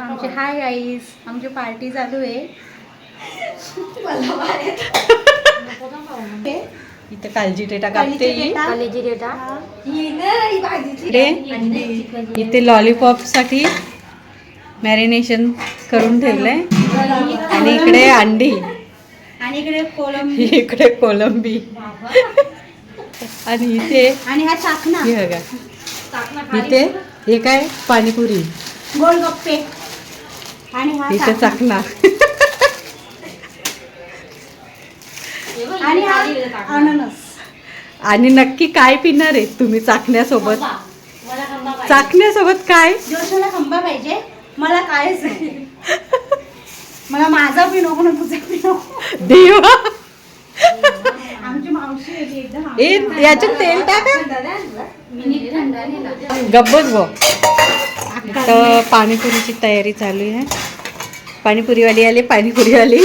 आमचे हाय आईस आमची पार्टी चालू आहे. इथं काळजी टेटा कापते ही. कॉलेजी डेटा? इथे लॉलीपॉपसाठी मॅरिनेशन करून ठेवलंय. आणि इकडे अंडी. आणि इकडे कोलंबी. इकडे कोलंबी. आणि इथे आणि हा चाकणा. हे बघा. इथे हे काय? पाणीपुरी. गोलगप्पे आणि हा इथे चाकणा. चाकणा आणि हा अननस. आणि नक्की काय पिणार आहे तुम्ही चाकण्यासोबत? चाकण्यासोबत काय? जोशाला खंबा पाहिजे. मला कायच नाही. मला माझा पी नको ना तुझा पी नको. देवा. आमची मावशी याच्यात तेल टाका. गब्बस गो. तर पाणीपुरीची तयारी चालू आहे. पाणीपुरीवाली आली पाणीपुरीवाली.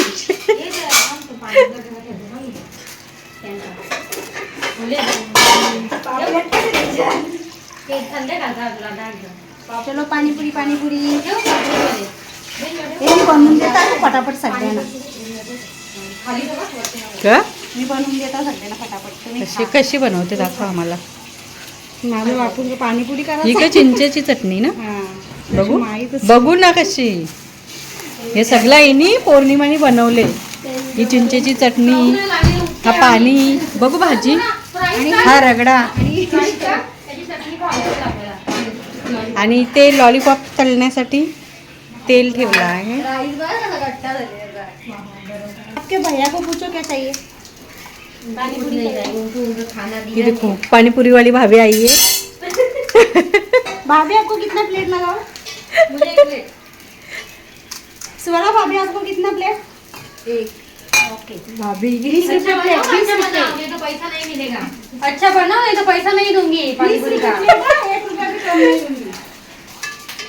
चलो पाणीपुरी पाणीपुरी. हे बनवून पटापट सगळ्यांना. का मी बनवून देता सगळ्यांना पटापट. तुम्ही कशी. कशी बनवते दाखव आम्हाला. माझं बापून पाणीपुरी करा ही काय चिंचेची चटणी ना? बघू. बघू ना कशी. हे सगळं हिनी पौर्णिमानी बनवले. ही चिंचेची चटणी हा पाणी. बघू भाजी. हा रगडा. आणि ते लॉलीपॉप तळण्यासाठी तेल ठेवलं आहे. आपके भैया को पूछो क्या चाहिए? ही। देखो पानी पूरी पाणीपुरीवाली भाभी आई है। भाभी आपको कितना प्लेट लगाओ? स्वरा भाभी आपको कितना प्लेट एक। ओके भाभी बीस रुपये प्लेट बीस रुपये तो पैसा नहीं मिलेगा। अच्छा बनाओ नहीं तो पैसा नहीं दूँगी पानीपुरी रुपये का एक रुपया भी कम नहीं दूँगी।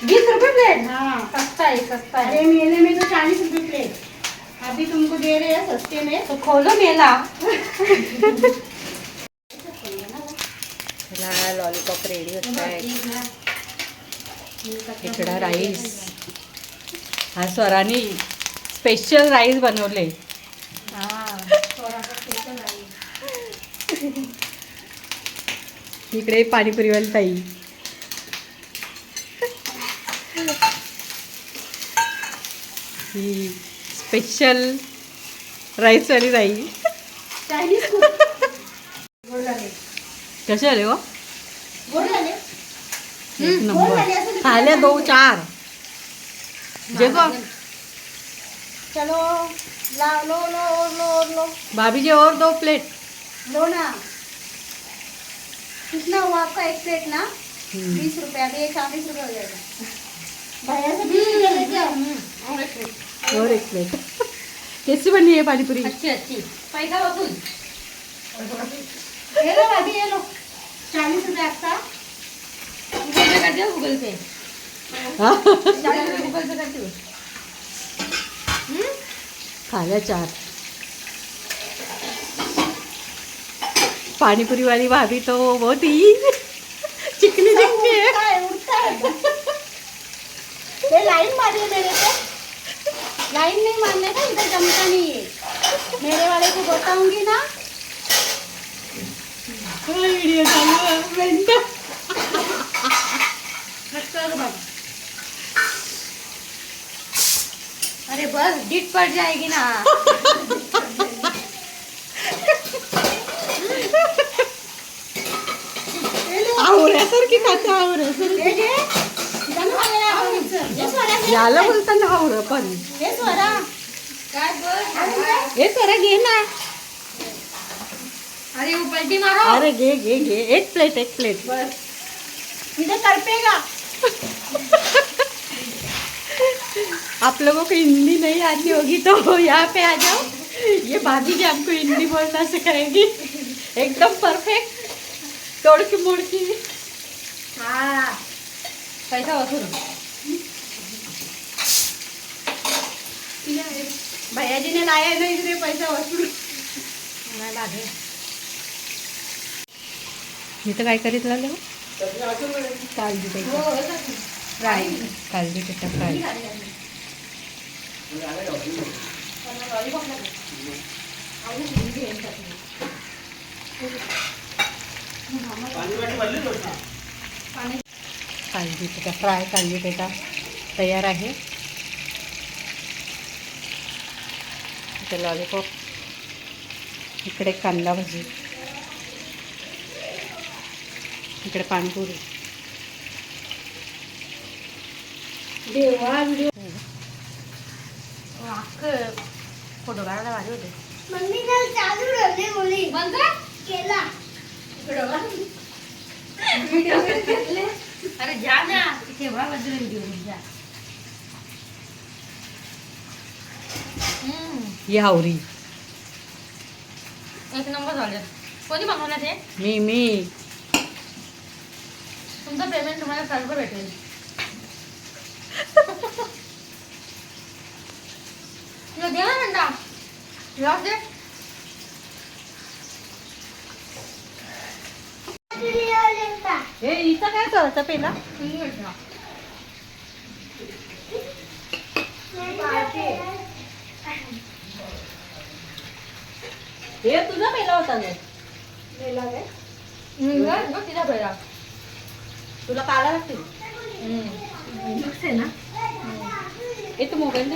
बीस रुपए प्लेट हाँ। सस्ता है सस्ता है। अरे मेले में तो चालीस रुपए प्लेट अभी तुमको दे रहे हैं सस्ते में। तो खोलो मेला। लॉलीपॉप रेडी होत आहे इकडं राईस हा स्वराने स्पेशल राईस बनवले. इकडे पाणीपुरीवाली ताई. ही स्पेशल राईसवाली ताई. कसे आले हो? गोड एक नंबर. दो चार. गो चलो ला लो लो लो लो. भाभी जी और दो प्लेट लो ना. कितना हुआ आपका एक प्लेट ना? बीस रुपया अभी एक चालीस रुपए हो जाएगा. भैया से बीस रुपए लेके आओ. और एक प्लेट कैसी बनी है पानीपुरी अच्छी अच्छी. पैसा वसूल ये लो अभी ये लो. चालीस रुपए आपका गूगल पे कर दिया गूगल पे. हा? चालीस गूगल पे करती हूँ. खाल्या चार. पानीपुरी वाली भाभी तो बहुत ही चिकनी चिकनी है उड़ता है उड़ता है ये लाइन मारिए मेरे पे. लाइन नहीं मारने का इधर जमता नहीं है। मेरे वाले को बताऊँगी ना। चालू. अरे बस डिट पड़ जाएगी ना। आवऱ्यासारखी खाते आवऱ्यासारखी ये जे, जमा वाला आवडीचं. बोलताना पण. स्वरा. बस हे सरा घे ना. अरे वो पलटी मारो. अरे घे घे घे. एक प्लेट एक प्लेट इधर तड़पेगा आप लोगों को हिंदी नहीं आती होगी तो यहाँ पे आ जाओ. ये भाभी जी आपको हिंदी बोलना सिखाएगी. एकदम परफेक्ट तोड़ की मोड़ की हाँ. पैसा वसूल. भैया जी ने लाया है ना इसलिए पैसा वसूल मी तर काय करीत लागलो काळजी हो त्याची फ्राय काळजी त्याचा फ्राय काळजी त्याचा तयार आहे. इथे लॉलीपॉप इकडे कांदा भजी. इकडे पाणीपुरी. फोटो काढायला भारी होते. मम्मी चालू मुली. केला. अरे जा ना. तिथे जा. ही हावरी एक नंबर झाले. कोणी बनवलं ते? मी मी. तुमचं पेमेंट तुम्हाला सर्व भेटेल. तुला दे ना म्हणता. दे. हे काय करायचं पहिला? तुम्ही भेटला हे तुझा पहिला होता ग तिला भेटा तुला काला लागते मिक्स आहे ना? हे तू मोबाईल